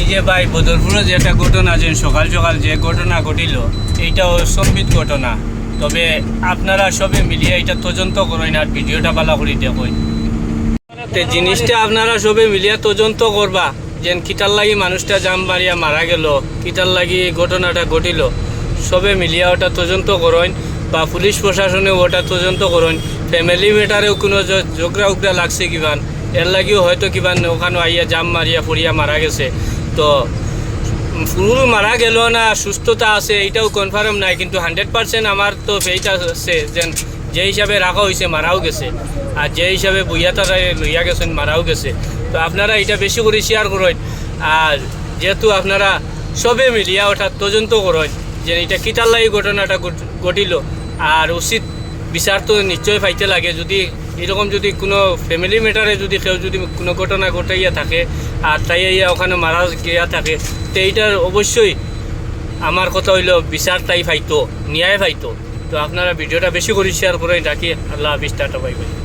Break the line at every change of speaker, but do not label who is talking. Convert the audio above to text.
এই যে ভাই বদরপুরে যে একটা ঘটনা যে সকাল সকাল যে ঘটনা ঘটিল এইটা অসম্বিত ঘটনা। তবে আপনারা সবে মিলিয়ে এটা তদন্ত করেন আর ভিডিওটা ভালো করে দেখুন। জিনিসটা আপনারা সবে মিলিয়ে তদন্ত করবা, যেন কিটার লাগি মানুষটা জাম মারিয়া মারা গেল কিটার লাগি ঘটনাটা ঘটিল, সবে মিলিয়া ওটা তদন্ত করেন বা পুলিশ প্রশাসনে ওটা তদন্ত করেন। ফ্যামিলি ম্যাটারেও কোনো ঝগড়া উগড়া লাগছে কিবান এর লাগিও হয়তো কিবান ওখানে আইয়া জাম মারিয়া ফুরিয়া মারা গেছে। তো ফুল মারা গেল না, সুস্থতা আছে এটাও কনফার্ম নাই, কিন্তু হান্ড্রেড পার্সেন্ট আমার তো এইটা আছে যে যে হিসাবে রাখা হয়েছে মারাও গেছে। আর যে হিসাবে বইয়া তারা লইয়া গেছেন, মারাও গেছে। তো আপনারা এটা বেশি করে শেয়ার করেন, আর যেহেতু আপনারা সবে মিলিয়া ওঠা তদন্ত করেন, যে এটা কিতার লাগি ঘটনাটা ঘট- ঘটিল, আর উচিত বিচার তো নিশ্চয়ই পাইতে লাগে। যদি এরকম যদি কোনো ফ্যামিলি ম্যাটারে যদি কেউ যদি কোনো ঘটনা ঘটাইয়া থাকে, আর তাই ইয়া ওখানে মারা গিয়া থাকে, তো এইটার অবশ্যই আমার কথা হইল বিচার তাই ফাইতো ন্যায় ফাইতো তো আপনারা ভিডিওটা বেশি করে শেয়ার করেন, রাখি। আল্লাহ হাফিজ, টাটা পাইবেন